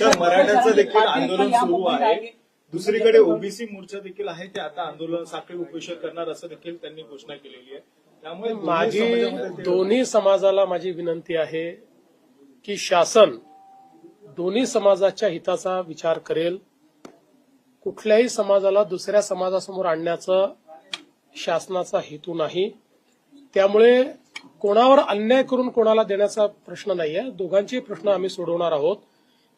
तर मराठ्याचं देखील आंदोलन सुरू आहे. दुसरीकडे ओबीसी मोर्चा देखील आहे ते आता आंदोलन साखळी उपोषण करणार असं देखील त्यांनी घोषणा केलेली आहे. त्यामुळे दोन्ही माझी दोन्ही समाजाला माझी विनंती आहे की शासन दोन्ही समाजाच्या हिताचा विचार करेल. कुठल्याही समाजाला दुसऱ्या समाजासमोर आणण्याचा शासनाचा हेतू नाही. त्यामुळे कोणावर अन्याय करून कोणाला देण्याचा प्रश्न नाही आहे दोघांचे प्रश्न आम्ही सोडवणार आहोत.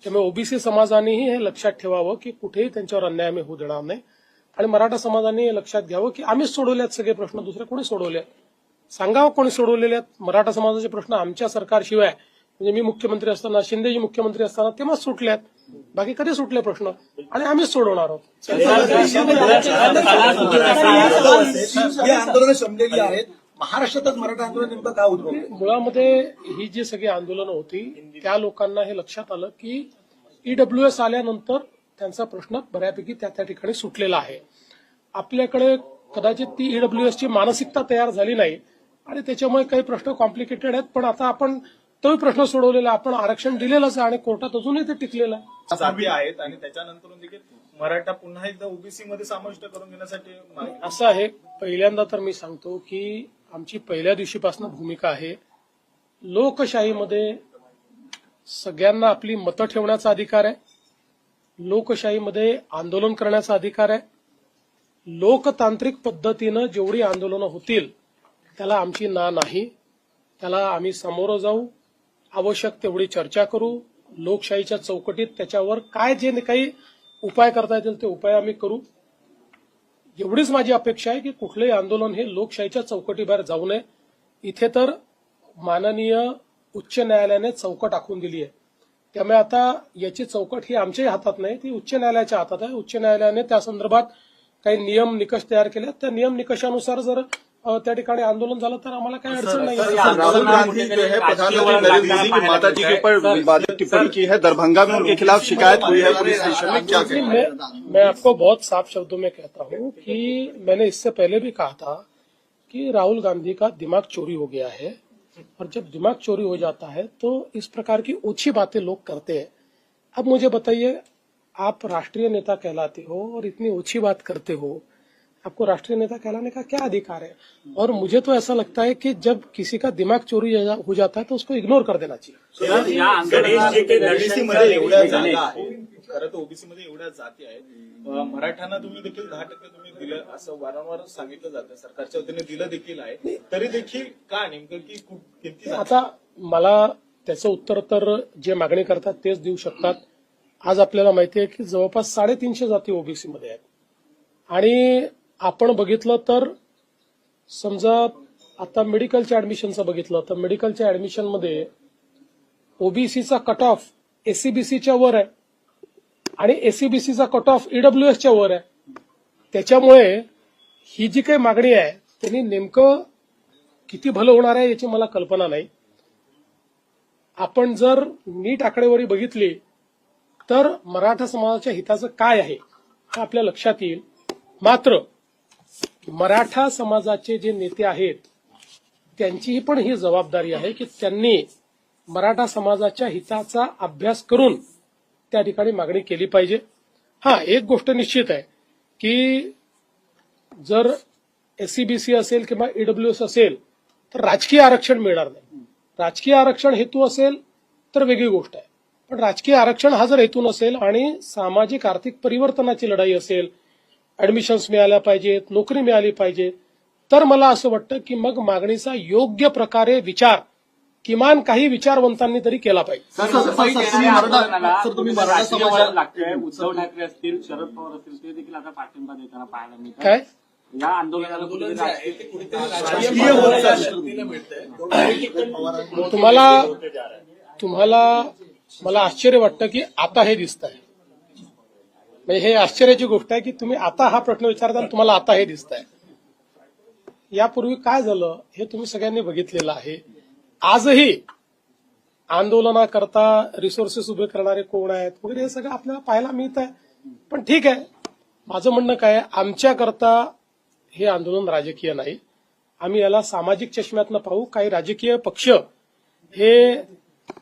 त्यामुळे ओबीसी समाजानेही हे लक्षात ठेवावं की कुठेही त्यांच्यावर अन्याय आम्ही होऊ देणार नाही आणि मराठा समाजाने हे लक्षात घ्यावं की आम्हीच सोडवले सगळे प्रश्न दुसरे कोणी सोडवले. सांगावं कोणी सोडवलेले आहेत मराठा समाजाचे प्रश्न आमच्या सरकारशिवाय म्हणजे मी मुख्यमंत्री असताना शिंदेजी मुख्यमंत्री असताना तेव्हाच सुटले आहेत बाकी कधी सुटले प्रश्न आणि आम्हीच सोडवणार आहोत ही आंदोलनं शमलेली आहेत महाराष्ट्रातच मराठा आंदोलन नेमकं का उद्भवलं? मुळामध्ये ही जी सगळी आंदोलनं होती त्या लोकांना हे लक्षात आलं की ईडब्ल्यू एस आल्यानंतर त्यांचा प्रश्न बऱ्यापैकी त्या त्या ठिकाणी सुटलेला आहे. आपल्याकडे कदाचित ती ईडब्ल्यू ची मानसिकता तयार झाली नाही आणि त्याच्यामुळे काही प्रश्न कॉम्प्लिकेटेड आहेत पण आता आपण तोही प्रश्न सोडवलेला. आपण आरक्षण दिलेलंच आहे आणि कोर्टात अजूनही ते टिकलेलं आहे. जाती आहेत आणि त्याच्यानंतर देखील मराठा पुन्हा एकदा ओबीसी मध्ये समाविष्ट करून घेण्यासाठी असं आहे. पहिल्यांदा तर मी सांगतो की आमची पहिल्या दिवशीपासून भूमिका आहे. लोकशाहीमध्ये सगळ्यांना आपली मतं ठेवण्याचा अधिकार आहे. लोकशाहीमध्ये आंदोलन करण्याचा अधिकार आहे. लोकतांत्रिक पद्धतीनं जेवढी आंदोलनं होतील त्याला आमची ना नाही. त्याला आम्ही सामोरं जाऊ. आवश्यक तेवढी चर्चा करू. लोकशाहीच्या चौकटीत त्याच्यावर काय जे काही उपाय करता येतील ते उपाय आम्ही करू. एवढीच माझी अपेक्षा आहे की कुठलंही आंदोलन हे लोकशाहीच्या चौकटीबाहेर जाऊ नये. इथे तर माननीय उच्च न्यायालयाने चौकट आखून दिली आहे. त्यामुळे आता याची चौकट ही आमच्याही हातात नाही ती उच्च न्यायालयाच्या हातात आहे. उच्च न्यायालयाने त्या संदर्भात काही नियम निकष तयार केले. आहेत. त्या नियम निकषानुसार जर त्या ठिकाणी आंदोलन झालं तर आम्हाला काही अडचण नाही. राहुल गांधी जो है प्रधानमंत्री नरेंद्र मोदी की माता जी के ऊपर विवादित टिप्पणी की है दरभंगा में उनके खिलाफ शिकायत हुई है पुलिस स्टेशन में क्या मैं मैं आपको बहुत साफ़ शब्दों में कहता हूँ कि मैंने इससे पहले भी कहा था कि राहुल गांधी का दिमाग चोरी हो गया है। और जब दिमाग चोरी हो जाता है तो इस प्रकार की ओछी बातें लोग करते हैं। अब मुझे बताइए आप राष्ट्रीय नेता कहलाते हो और इतनी ओछी बात करते हो आपको राष्ट्रीय नेता कहलाने का क्या अधिकार है? और मुझे तो ऐसा लगता है कि जब किसी का दिमाग चोरी हो जाता है तो उसको इग्नोर कर देना चाहिए। खरं तर ओबीसी मध्ये एवढ्या जाती आहेत. मराठ्यांना तुम्ही देखील दहा टक्के तुम्ही दिलं असं वारंवार सांगितलं जातं. सरकारच्या वतीने दिलं देखील आहे. तरी देखील का नेमकं की किती? आता मला त्याचं उत्तर तर जे मागणी करतात तेच देऊ शकतात. आज आपल्याला माहिती आहे की जवळपास साडेतीनशे जाती ओबीसी मध्ये आहेत. आणि आपण बघितलं तर समजा आता मेडिकलच्या ऍडमिशनचं बघितलं तर मेडिकलच्या ऍडमिशनमध्ये ओबीसीचा कट ऑफ एससीबीसीच्या वर आहे आणि एससीबीसीचा कट ऑफ ईडब्ल्यूएसच्या वर आहे. त्याच्यामुळे ही जी काही मागणी आहे त्यांनी नेमकं किती भलं होणार आहे याची मला कल्पना नाही. आपण जर नीट आकडेवारी बघितली तर मराठा समाजाच्या हिताचं काय आहे हे आपल्या लक्षात येईल. मात्र मराठा समाजाचे जे नेते आहेत त्यांचीही पण ही जबाबदारी आहे की त्यांनी मराठा समाजाच्या हिताचा अभ्यास करून त्या ठिकाणी मागणी केली पाहिजे. हा एक गोष्ट निश्चित आहे की जर एससीबीसी असेल किंवा ईडब्ल्यूएस असेल तर राजकीय आरक्षण मिळणार नाही. राजकीय आरक्षण हेतू असेल तर वेगळी गोष्ट आहे. पण राजकीय आरक्षण हा जर हेतू नसेल आणि सामाजिक आर्थिक परिवर्तनाची लढाई असेल ऍडमिशन्स मिळाल्या पाहिजेत नोकरी मिळाली पाहिजे. तर मला असं वाटतं की मग मागणीचा योग्य प्रकारे विचार किमान काही विचारवंतांनी तरी केला पाहिजे. उद्धव ठाकरे असतील शरद पवार असतील ते देखील आता पाठिंबा देताना पाहायला मिळतात. काय? या आंदोलनाला. तुम्हाला तुम्हाला मला आश्चर्य वाटतं की आता हे दिसत आहे म्हणजे हे आश्चर्याची गोष्ट आहे की तुम्ही आता हा प्रश्न विचारता आणि तुम्हाला आता हे दिसत आहे यापूर्वी काय झालं हे तुम्ही सगळ्यांनी बघितलेलं आहे. आजही आंदोलनाकरता रिसोर्सेस उभे करणारे कोण आहेत वगैरे हे सगळं आपल्याला पाहायला मिळत आहे. पण ठीक आहे. माझं म्हणणं काय आमच्याकरता हे आंदोलन राजकीय नाही. आम्ही याला सामाजिक चष्म्यातनं पाहू. काही राजकीय पक्ष हे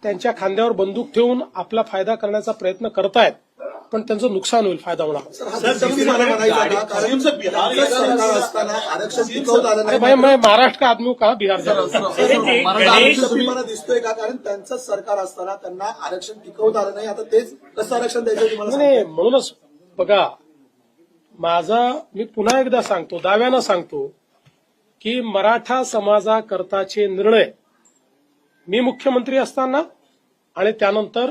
त्यांच्या खांद्यावर बंदूक ठेवून आपला फायदा करण्याचा प्रयत्न करतायत. पण त्यांचं नुकसान होईल फायदा होणार. का? मैं महाराष्ट्र का आदमी हूं, कहा बिहार दिसतोय का? कारण त्यांचं सरकार असताना त्यांना आरक्षण टिकवता आलं नाही. आता तेच कसं आरक्षण द्यायचं नाही, म्हणूनच बघा माझा मी पुन्हा एकदा सांगतो दाव्यानं सांगतो की मराठा समाजाकरताचे निर्णय मी मुख्यमंत्री असताना आणि त्यानंतर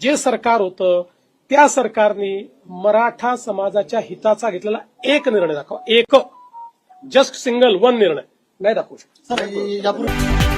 जे सरकार होतं त्या सरकारने मराठा समाजाच्या हिताचा घेतलेला एक निर्णय दाखवा. एक. जस्ट सिंगल वन निर्णय. नाही दाखवू शकतो.